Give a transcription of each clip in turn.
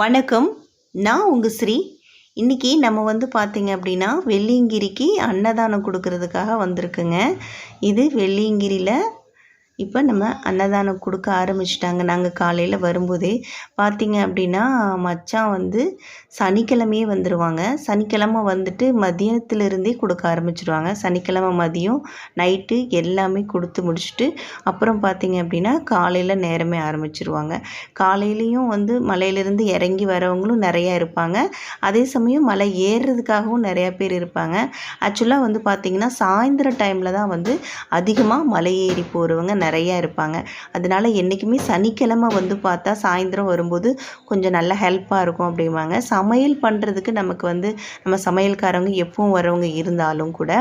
வணக்கம். நான் உங்கள் ஸ்ரீ. இன்றைக்கி நம்ம வந்து பார்த்திங்க அப்படின்னா வெள்ளியங்கிரிக்கு அன்னதானம் கொடுக்கறதுக்காக வந்திருக்குங்க. இது வெள்ளியங்கிரியில் இப்போ நம்ம அன்னதானம் கொடுக்க ஆரம்பிச்சிட்டாங்க. நாங்கள் காலையில் வரும்போதே பார்த்திங்க அப்படின்னா மச்சான் வந்து சனிக்கிழமையே வந்துடுவாங்க சனிக்கிழமை வந்துட்டு மதியத்துலேருந்தே கொடுக்க ஆரம்பிச்சிருவாங்க. சனிக்கிழமை மதியம் நைட்டு எல்லாமே கொடுத்து முடிச்சுட்டு அப்புறம் பார்த்திங்க அப்படின்னா காலையில் நேரமே ஆரம்பிச்சிருவாங்க. காலையிலையும் வந்து மலையிலேருந்து இறங்கி வரவங்களும் நிறையா இருப்பாங்க. அதே சமயம் மலை ஏறுறதுக்காகவும் நிறையா பேர் இருப்பாங்க. ஆக்சுவலாக வந்து பார்த்திங்கன்னா சாயந்தர டைமில் தான் வந்து அதிகமாக மலை ஏறி போகிறவங்க நிறையா இருப்பாங்க. அதனால என்றைக்குமே சனிக்கிழமை வந்து பார்த்தா சாயந்தரம் வரும்போது கொஞ்சம் நல்ல ஹெல்ப்பாக இருக்கும் அப்படிம்பாங்க. சமையல் பண்ணுறதுக்கு நமக்கு வந்து நம்ம சமையல்காரவங்க எப்பவும் வரவங்க இருந்தாலும் கூட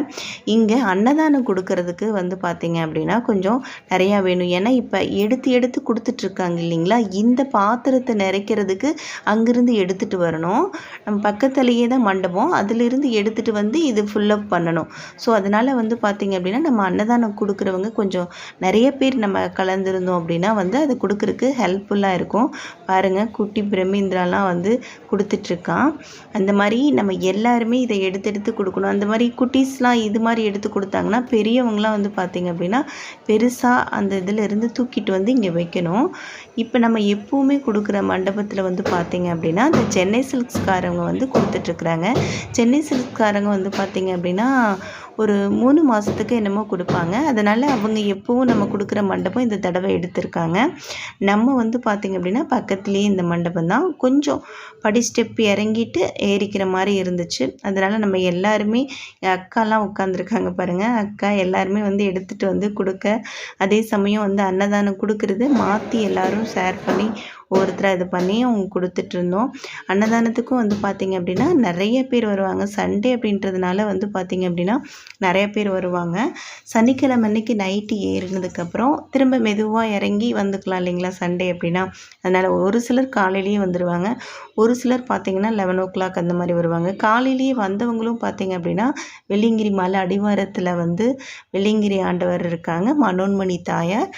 இங்கே அன்னதானம் கொடுக்கறதுக்கு வந்து பார்த்திங்க அப்படின்னா கொஞ்சம் நிறையா வேணும். ஏன்னா இப்போ எடுத்து எடுத்து கொடுத்துட்ருக்காங்க இல்லைங்களா? இந்த பாத்திரத்தை நிறைக்கிறதுக்கு அங்கேருந்து எடுத்துகிட்டு வரணும். நம்ம பக்கத்துலேயே தான் மண்டபம். அதிலிருந்து எடுத்துகிட்டு வந்து இது ஃபுல்லப் பண்ணணும். ஸோ அதனால் வந்து பார்த்திங்க அப்படின்னா நம்ம அன்னதானம் கொடுக்குறவங்க கொஞ்சம் நிறைய பேர் நம்ம கலந்துருந்தோம் அப்படின்னா வந்து அது கொடுக்குறக்கு ஹெல்ப்ஃபுல்லாக இருக்கும். பாருங்கள் குட்டி பிரம்மேந்திராலாம் வந்து கொடுத்துட்ருக்கான். அந்த மாதிரி நம்ம எல்லாருமே இதை எடுத்து எடுத்து கொடுக்கணும். அந்த மாதிரி குட்டீஸ்லாம் இது மாதிரி எடுத்து கொடுத்தாங்கன்னா பெரியவங்களாம் வந்து பார்த்திங்க அப்படின்னா பெருசாக அந்த இதில் இருந்து தூக்கிட்டு வந்து இங்கே வைக்கணும். இப்போ நம்ம எப்போவுமே கொடுக்குற மண்டபத்தில் வந்து பார்த்திங்க அப்படின்னா இந்த சென்னை சில்க்ஸ்காரங்க வந்து கொடுத்துட்ருக்குறாங்க. சென்னை சில்க்ஸ்காரங்க வந்து பார்த்திங்க அப்படின்னா ஒரு மூணு மாதத்துக்கு என்னமோ கொடுப்பாங்க. அதனால் அவங்க எப்போவும் நம்ம கொடுக்குற மண்டபம் இந்த தடவை எடுத்திருக்காங்க. நம்ம வந்து பார்த்திங்க அப்படின்னா பக்கத்துலேயே இந்த மண்டபம் தான். கொஞ்சம் படி ஸ்டெப் இறங்கிட்டு ஏறிக்கிற மாதிரி இருந்துச்சு. அதனால் நம்ம எல்லாருமே அக்காலாம் உட்காந்துருக்காங்க பாருங்கள் அக்கா எல்லாருமே வந்து எடுத்துகிட்டு வந்து கொடுக்க அதே சமயம் வந்து அன்னதானம் கொடுக்கறது மாற்றி எல்லோரும் ஷேர் பண்ணி ஒவ்வொருத்தராக இது பண்ணி அவங்க கொடுத்துட்ருந்தோம். அன்னதானத்துக்கும் வந்து பார்த்திங்க அப்படின்னா நிறைய பேர் வருவாங்க. சண்டே அப்படின்றதுனால வந்து பார்த்திங்க அப்படின்னா நிறைய பேர் வருவாங்க. சனிக்கிழமை அன்னைக்கு நைட்டு ஏறினதுக்கப்புறம் திரும்ப மெதுவாக இறங்கி வந்துக்கலாம் இல்லைங்களா சண்டே அப்படின்னா. அதனால் ஒரு சிலர் காலையிலேயே வந்துடுவாங்க ஒரு சிலர் பார்த்திங்கன்னா லெவன் ஓ கிளாக் அந்த மாதிரி வருவாங்க. காலையிலேயே வந்தவங்களும் பார்த்திங்க அப்படின்னா வெள்ளிங்கிரி மலை அடிவாரத்தில் வந்து வெள்ளிங்கிரி ஆண்டவர் இருக்காங்க மனோன்மணி தாயார்.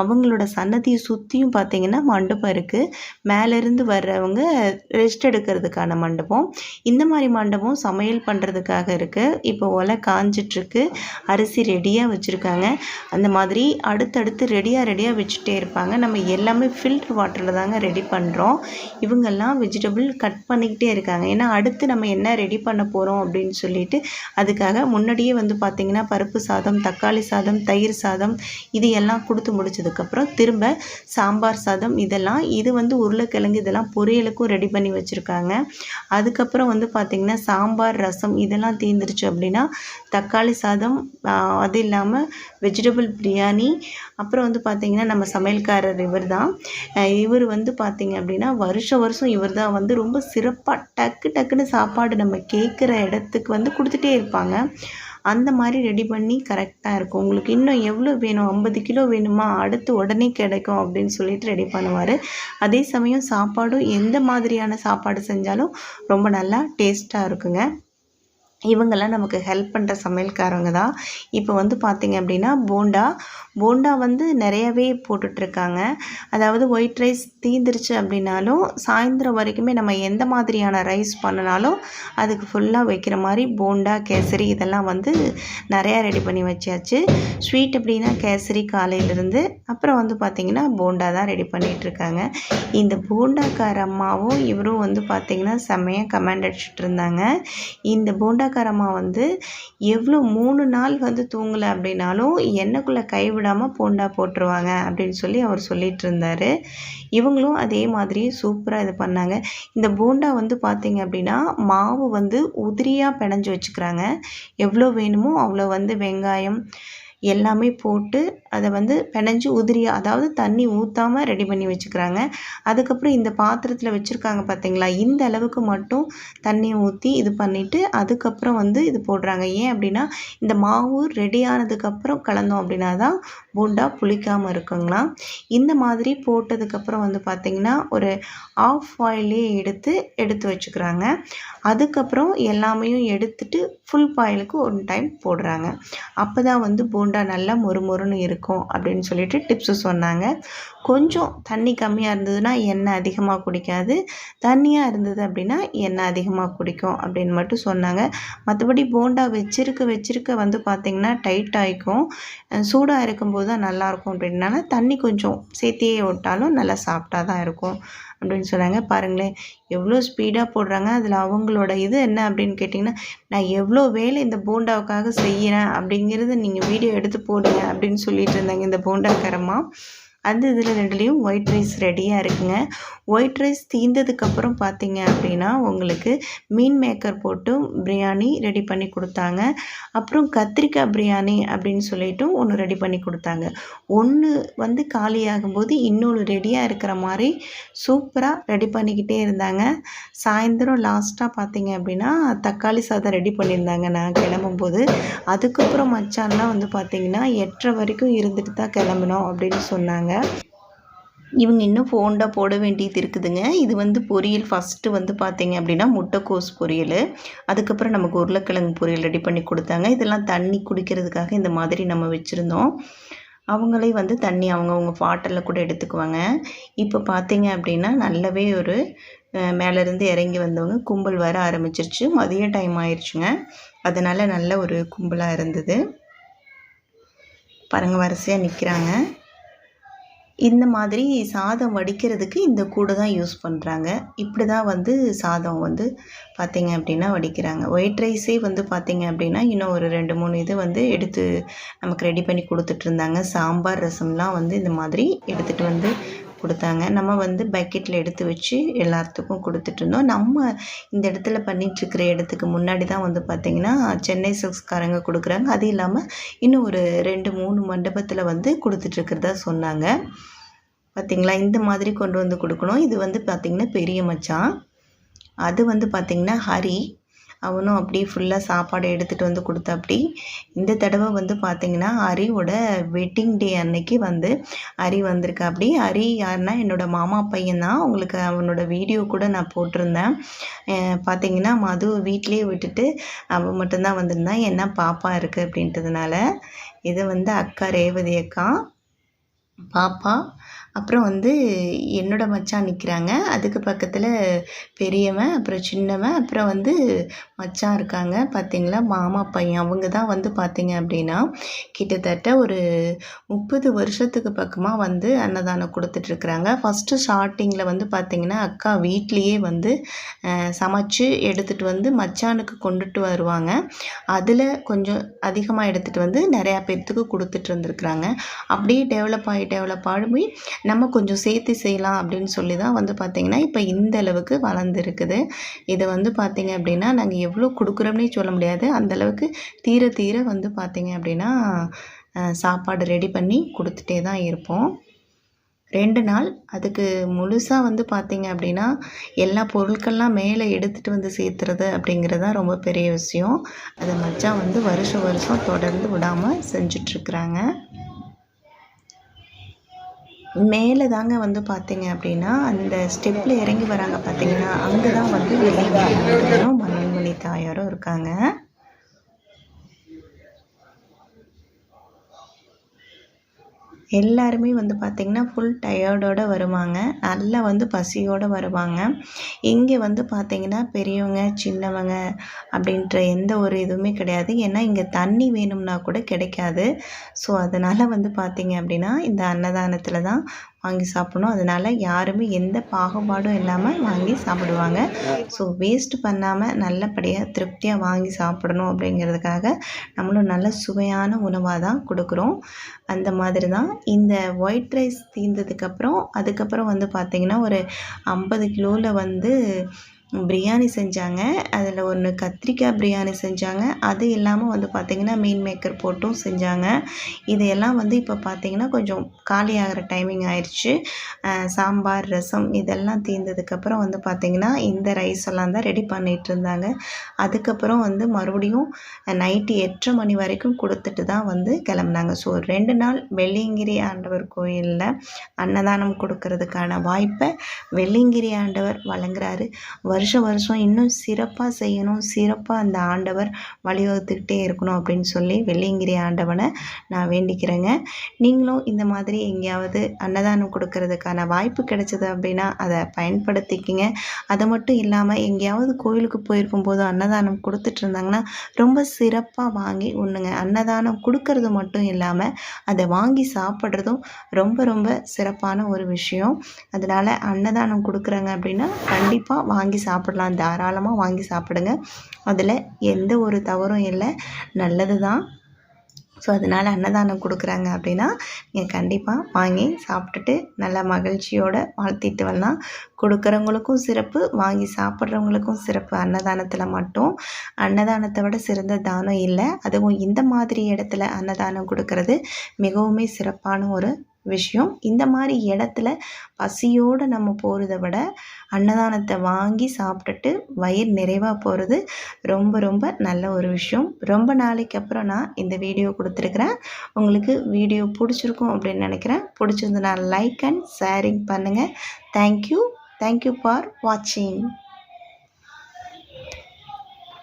அவங்களோட சன்னதியை சுற்றியும் பார்த்திங்கன்னா மண்டபம் இருக்குது மேலேருந்து வர்றவங்க ரெஸ்ட் எடுக்கிறதுக்கான மண்டபம். இந்த மாதிரி மண்டபம் சமையல் பண்ணுறதுக்காக இருக்குது இப்போ ஒலை காஞ்சிட்ருக்கு. அரிசி ரெடியாக வச்சுருக்காங்க. அந்த மாதிரி அடுத்தடுத்து ரெடியாக ரெடியாக வச்சுட்டே இருப்பாங்க. நம்ம எல்லாமே ஃபில்ட்ரு வாட்டரில் தாங்க ரெடி பண்ணுறோம் இவங்கெல்லாம் வெஜிடபிள் கட் பண்ணிக்கிட்டே இருக்காங்க. ஏன்னா அடுத்து நம்ம என்ன ரெடி பண்ண போகிறோம் அப்படின்னு சொல்லிட்டு அதுக்காக முன்னாடியே வந்து பார்த்திங்கன்னா பருப்பு சாதம் தக்காளி சாதம் தயிர் சாதம் இது எல்லாம் கொடுத்து முடிச்சதுக்கப்புறம் திரும்ப சாம்பார் சாதம் இதெல்லாம் இது வந்து உருளைக்கிழங்கு இதெல்லாம் பொரியலுக்கும் ரெடி பண்ணி வச்சுருக்காங்க. அதுக்கப்புறம் வந்து பார்த்திங்கன்னா சாம்பார் ரசம் இதெல்லாம் தீர்ந்துருச்சு அப்படின்னா தக்காளி சாதம் அது இல்லாமல் வெஜிடபிள் பிரியாணி அப்புறம் வந்து பார்த்திங்கன்னா நம்ம சமையல்காரர் இவர் தான் இவர் வந்து பார்த்திங்க அப்படின்னா வருஷம் வருஷம் இவர் தான் வந்து ரொம்ப சிறப்பாக டக்கு டக்குன்னு சாப்பாடு நம்ம கேட்குற இடத்துக்கு வந்து கொடுத்துட்டே இருப்பாங்க. அந்த மாதிரி ரெடி பண்ணி கரெக்டாக இருக்கும். உங்களுக்கு இன்னும் எவ்வளோ வேணும்? ஐம்பது கிலோ வேணுமா? அடுத்து உடனே கிடைக்கும் அப்படின்னு சொல்லிட்டு ரெடி பண்ணுவார். அதே சமயம் சாப்பாடும் எந்த மாதிரியான சாப்பாடு செஞ்சாலும் ரொம்ப நல்லா டேஸ்ட்டாக இருக்குங்க. இவங்கெல்லாம் நமக்கு ஹெல்ப் பண்ணுற சமையல்காரங்க தான். இப்போ வந்து பார்த்திங்க அப்படின்னா போண்டா. போண்டா வந்து நிறையவே போட்டுட்ருக்காங்க. அதாவது ஒயிட் ரைஸ் தீந்துருச்சு அப்படின்னாலும் சாயந்தரம் வரைக்குமே நம்ம எந்த மாதிரியான ரைஸ் பண்ணினாலும் அதுக்கு ஃபுல்லாக வைக்கிற மாதிரி போண்டா கேசரி இதெல்லாம் வந்து நிறையா ரெடி பண்ணி வச்சாச்சு. ஸ்வீட் அப்படின்னா கேசரி காலையிலேருந்து அப்புறம் வந்து பார்த்திங்கன்னா போண்டா தான் ரெடி பண்ணிகிட்ருக்காங்க இந்த போண்டாக்கார அம்மாவும் இவரும் வந்து பார்த்திங்கன்னா செம்மையாக கமெண்ட் அடிச்சுட்டு இருந்தாங்க இந்த போண்டாக்கார வந்து எவ்வளோ மூணு நாள் வந்து தூங்கலை அப்படின்னாலும் எண்ணெய்க்குள்ளே கைவிடாமல் போண்டா போட்டுருவாங்க அப்படின்னு சொல்லி அவர் சொல்லிகிட்டு இருந்தார் இவங்களும் அதே மாதிரி சூப்பராக இது பண்ணாங்க. இந்த போண்டா வந்து பார்த்திங்க அப்படின்னா மாவு வந்து உதிரியாக பிணைஞ்சு வச்சுக்கிறாங்க. எவ்வளோ வேணுமோ அவ்வளோ வந்து வெங்காயம் எல்லாமே போட்டு அதை வந்து பிணைஞ்சு உதிரியாக அதாவது தண்ணி ஊற்றாமல் ரெடி பண்ணி வச்சுக்கிறாங்க. அதுக்கப்புறம் இந்த பாத்திரத்தில் வச்சுருக்காங்க பார்த்தீங்களா இந்த அளவுக்கு மட்டும் தண்ணியை ஊற்றி இது பண்ணிவிட்டு அதுக்கப்புறம் வந்து இது போடுறாங்க. ஏன் அப்படின்னா இந்த மாவு ரெடி ஆனதுக்கப்புறம் கலந்தோம் அப்படின்னா தான் போண்டா புளிக்காமல் இருக்குங்களா இந்த மாதிரி போட்டதுக்கப்புறம் வந்து பார்த்திங்கன்னா ஒரு ஆஃப் ஆயிலே எடுத்து எடுத்து வச்சுக்கிறாங்க. அதுக்கப்புறம் எல்லாமையும் எடுத்துட்டு ஃபுல் பாயிலுக்கு ஒன் டைம் போடுறாங்க. அப்போ தான் வந்து போண்டா நல்லா மொறு மொறுன்னு இருக்கும். இருக்கும் அப்படின்னு சொல்லிட்டு டிப்ஸு சொன்னாங்க. கொஞ்சம் தண்ணி கம்மியாக இருந்ததுன்னா எண்ணெய் அதிகமாக குடிக்காது. தண்ணியாக இருந்தது அப்படின்னா எண்ணெய் அதிகமாக குடிக்கும் அப்படின்னு மட்டும் சொன்னாங்க. மற்றபடி போண்டா வச்சிருக்க வச்சிருக்க வந்து பார்த்திங்கன்னா டைட் ஆகிக்கும் சூடாக இருக்கும்போது தான் நல்லாயிருக்கும் அப்படின்னால தண்ணி கொஞ்சம் சேர்த்தியே விட்டாலும் நல்லா சாப்பிட்டா தான் இருக்கும். அப்படின்னு சொன்னாங்க பாருங்களேன் எவ்வளோ ஸ்பீடாக போடுறாங்க. அதில் அவங்களோட இது என்ன அப்படின்னு கேட்டிங்கன்னா நான் எவ்வளோ வேலை இந்த போண்டாவுக்காக செய்கிறேன் அப்படிங்கிறத நீங்கள் வீடியோ எடுத்து போடுங்க அப்படின்னு சொல்லிட்டு இருந்தாங்க இந்த போண்டாக்காரமாக அந்த இதில் ரெண்டுலேயும் ஒயிட் ரைஸ் ரெடியாக இருக்குங்க. ஒயிட் ரைஸ் தீர்ந்ததுக்கப்புறம் பார்த்தீங்க அப்படின்னா உங்களுக்கு மீன் மேக்கர் போட்டு பிரியாணி ரெடி பண்ணி கொடுத்தாங்க. அப்புறம் கத்திரிக்காய் பிரியாணி அப்படின்னு சொல்லிட்டு ஒன்று ரெடி பண்ணி கொடுத்தாங்க. ஒன்று வந்து காலியாகும்போது இன்னொன்று ரெடியாக இருக்கிற மாதிரி சூப்பராக ரெடி பண்ணிக்கிட்டே இருந்தாங்க. சாயந்தரம் லாஸ்ட்டாக பார்த்தீங்க அப்படின்னா தக்காளி சாதம் ரெடி பண்ணியிருந்தாங்க. நான் கிளம்பும்போது. அதுக்கப்புறம் மச்சான்லாம் வந்து பார்த்திங்கன்னா எட்டரை வரைக்கும் இருந்துட்டு தான் கிளம்பணும் அப்படின்னு சொன்னாங்க. இவங்க இன்னும் ஃபோண்டாக போட வேண்டியது இருக்குதுங்க. இது வந்து பொரியல். ஃபஸ்ட்டு வந்து பார்த்தீங்க அப்படின்னா முட்டைக்கோஸ் பொரியல். அதுக்கப்புறம் நமக்கு உருளைக்கிழங்கு பொரியல் ரெடி பண்ணி கொடுத்தாங்க. இதெல்லாம் தண்ணி குடிக்கிறதுக்காக இந்த மாதிரி நம்ம வச்சுருந்தோம். அவங்களே வந்து தண்ணி அவங்கவுங்க பாட்டிலில் கூட எடுத்துக்குவாங்க. இப்போ பார்த்தீங்க அப்படின்னா நல்லாவே ஒரு மேலேருந்து இறங்கி வந்தவங்க கும்பல் வர ஆரம்பிச்சிருச்சு. மதிய டைம் ஆயிடுச்சுங்க அதனால் நல்ல ஒரு கும்பலாக இருந்தது. பாருங்கள் வரிசையாக நிற்கிறாங்க இந்த மாதிரி சாதம் வடிக்கிறதுக்கு இந்த கூடை தான் யூஸ் பண்ணுறாங்க இப்படி தான் வந்து சாதம் வந்து பார்த்திங்க அப்படின்னா வடிக்கிறாங்க. ஒயிட் ரைஸே வந்து பார்த்திங்க அப்படின்னா இன்னும் ஒரு ரெண்டு மூணு இது வந்து எடுத்து நமக்கு ரெடி பண்ணி கொடுத்துட்ருந்தாங்க சாம்பார் ரசம்லாம் வந்து இந்த மாதிரி எடுத்துகிட்டு வந்து கொடுத்தாங்க. நம்ம வந்து பக்கெட்டில் எடுத்து வச்சு எல்லாத்துக்கும் கொடுத்துட்ருந்தோம் நம்ம இந்த இடத்துல பண்ணிகிட்ருக்கிற இடத்துக்கு முன்னாடி தான் வந்து பார்த்திங்கன்னா சென்னை சில்க்ஸ்காரங்க கொடுக்குறாங்க. அது இல்லாமல் இன்னும் ஒரு ரெண்டு மூணு மண்டபத்தில் வந்து கொடுத்துட்ருக்கிறதா சொன்னாங்க. பார்த்திங்களா இந்த மாதிரி கொண்டு வந்து கொடுக்கணும். இது வந்து பார்த்திங்கன்னா பெரிய மச்சான். அது வந்து பார்த்திங்கன்னா ஹரி. அவனும் அப்படியே ஃபுல்லாக சாப்பாடு எடுத்துகிட்டு வந்து கொடுத்தாப்படி இந்த தடவை வந்து பார்த்திங்கன்னா ஹரியோட வெட்டிங் டே அன்னைக்கு வந்து ஹரி வந்திருக்கா அப்படி ஹரி யாருன்னா என்னோடய மாமா பையன் தான். உங்களுக்கு அவனோட வீடியோ கூட நான் போட்டிருந்தேன். பார்த்திங்கன்னா மது வீட்லேயே விட்டுட்டு அவன் மட்டும்தான் வந்திருந்தான் என்ன பாப்பா இருக்குது அப்படின்றதுனால இது வந்து அக்கா ரேவதி அக்கா பாப்பா அப்புறம் வந்து என்னோடய மச்சான் நிற்கிறாங்க அதுக்கு பக்கத்தில் பெரியவன் அப்புறம் சின்னவன் அப்புறம் வந்து மச்சான் இருக்காங்க. பார்த்தீங்களா மாமா பையன். அவங்க தான் வந்து பார்த்திங்க அப்படின்னா கிட்டத்தட்ட ஒரு முப்பது வருஷத்துக்கு பக்கமாக வந்து அன்னதானம் கொடுத்துட்ருக்குறாங்க. ஃபஸ்ட்டு ஸ்டார்டிங்கில் வந்து பார்த்திங்கன்னா அக்கா வீட்லேயே வந்து சமைச்சு எடுத்துகிட்டு வந்து மச்சானுக்கு கொண்டுட்டு வருவாங்க. அதில் கொஞ்சம் அதிகமாக எடுத்துகிட்டு வந்து நிறையா பேர்த்துக்கு கொடுத்துட்டு இருந்துருக்குறாங்க. அப்படியே டெவலப் ஆகி டெவலப் ஆகி நம்ம கொஞ்சம் சேர்த்து செய்யலாம் அப்படின்னு சொல்லி தான் வந்து பார்த்திங்கன்னா இப்போ இந்த அளவுக்கு வளர்ந்துருக்குது. இதை வந்து பார்த்திங்க அப்படின்னா நாங்கள் எவ்வளோ கொடுக்குறோம்னே சொல்ல முடியாது. அந்தளவுக்கு தீர தீர வந்து பார்த்திங்க அப்படின்னா சாப்பாடு ரெடி பண்ணி கொடுத்துட்டே தான் இருப்போம். ரெண்டு நாள் அதுக்கு முழுசாக வந்து பார்த்திங்க அப்படின்னா எல்லா பொருட்கள்லாம் மேலே எடுத்துகிட்டு வந்து சேர்த்துறது அப்படிங்கிறது தான் ரொம்ப பெரிய விஷயம். அதை மச்சான் வந்து வருஷம் வருஷம் தொடர்ந்து விடாமல் செஞ்சிட்ருக்குறாங்க மேலே தாங்க வந்து பார்த்தீங்க அப்படின்னா அந்த ஸ்டெப்பில் இறங்கி வராங்க பார்த்தீங்கன்னா அங்கே தான் வந்து வெள்ளிங்கிரி தாயாரும் இருக்காங்க. எல்லாருமே வந்து பார்த்திங்கன்னா ஃபுல் டயர்டோடு வருவாங்க. நல்லா வந்து பசியோடு வருவாங்க. இங்கே வந்து பார்த்திங்கன்னா பெரியவங்க சின்னவங்க அப்படின்ற எந்த ஒரு இதுவுமே கிடையாது. ஏன்னா இங்கே தண்ணி வேணும்னா கூட கிடைக்காது. ஸோ அதனால் வந்து பார்த்திங்க அப்படின்னா இந்த அன்னதானத்தில் தான் வாங்கி சாப்பிடணும். அதனால் யாருமே எந்த பாகுபாடும் இல்லாமல் வாங்கி சாப்பிடுவாங்க. ஸோ வேஸ்ட் பண்ணாமல் நல்லபடியாக திருப்தியாக வாங்கி சாப்பிடணும் அப்படிங்கிறதுக்காக நம்மளும் நல்ல சுவையான உணவாக தான் கொடுக்குறோம். அந்த மாதிரி தான் இந்த ஒயிட் ரைஸ் தீர்ந்ததுக்கப்புறம் அதுக்கப்புறம் வந்து பார்த்திங்கன்னா ஒரு ஐம்பது கிலோவில் வந்து பிரியாணி செஞ்சாங்க. அதில் ஒன்று கத்திரிக்காய் பிரியாணி செஞ்சாங்க. அது இல்லாமல் வந்து பார்த்திங்கன்னா மீன் மேக்கர் போட்டும் செஞ்சாங்க. இதையெல்லாம் வந்து இப்போ பார்த்திங்கன்னா கொஞ்சம் காலியாகிற டைமிங் ஆயிடுச்சு சாம்பார் ரசம் இதெல்லாம் தீர்ந்ததுக்கப்புறம் வந்து பார்த்திங்கன்னா இந்த ரைஸ் எல்லாம் தான் ரெடி பண்ணிகிட்டு இருந்தாங்க. அதுக்கப்புறம் வந்து மறுபடியும் நைட்டு எட்டரை மணி வரைக்கும் கொடுத்துட்டு தான் வந்து கிளம்புனாங்க. ஸோ ரெண்டு நாள் வெள்ளியங்கிரி ஆண்டவர் கோயிலில் அன்னதானம் கொடுக்கறதுக்கான வாய்ப்பை வெள்ளியங்கிரி ஆண்டவர் வழங்குறாரு. வருஷ வருஷம் இன்னும் சிறப்பாக செய்யணும் சிறப்பாக அந்த ஆண்டவர் வழிவகுத்துக்கிட்டே இருக்கணும் அப்படின்னு சொல்லி வெள்ளியங்கிரி ஆண்டவனை நான் வேண்டிக்கிறேங்க. நீங்களும் இந்த மாதிரி எங்கேயாவது அன்னதானம் கொடுக்கறதுக்கான வாய்ப்பு கிடைச்சது அப்படின்னா அதை பயன்படுத்திக்கிங்க. அது மட்டும் இல்லாமல் எங்கேயாவது கோயிலுக்கு போயிருக்கும் போது அன்னதானம் கொடுத்துட்டு இருந்தாங்கன்னா ரொம்ப சிறப்பாக வாங்கி உண்ணுங்க. அன்னதானம் கொடுக்கறது மட்டும் இல்லாமல் அதை வாங்கி சாப்பிட்றதும் ரொம்ப ரொம்ப சிறப்பான ஒரு விஷயம். அதனால் அன்னதானம் கொடுக்குறாங்க அப்படின்னா கண்டிப்பாக வாங்கி சாப்பிடலாம். தாராளமாக வாங்கி சாப்பிடுங்க. அதில் எந்த ஒரு தவறும் இல்லை. நல்லது தான். ஸோ அதனால் அன்னதானம் கொடுக்குறாங்க அப்படின்னா நீங்கள் கண்டிப்பாக வாங்கி சாப்பிட்டுட்டு நல்ல மகிழ்ச்சியோடு வாழ்த்திட்டு வரலாம். கொடுக்குறவங்களுக்கும் சிறப்பு வாங்கி சாப்பிட்றவங்களுக்கும் சிறப்பு. அன்னதானத்தில் மட்டும். அன்னதானத்தை விட சிறந்த தானம் இல்லை. அதுவும் இந்த மாதிரி இடத்துல அன்னதானம் கொடுக்கறது மிகவும் சிறப்பான ஒரு விஷயம். இந்த மாதிரி இடத்துல பசியோடு நம்ம போகிறத விட அன்னதானத்தை வாங்கி சாப்பிட்டுட்டு வயிறு நிறைவாக போகிறது ரொம்ப ரொம்ப நல்ல ஒரு விஷயம். ரொம்ப நாளைக்கு அப்புறம் நான் இந்த வீடியோ கொடுத்துருக்குறேன். உங்களுக்கு வீடியோ பிடிச்சிருக்கும் அப்படின்னு நினைக்கிறேன். பிடிச்சிருந்தனா லைக் அண்ட் ஷேரிங் பண்ணுங்கள் thank you thank you for வாட்சிங்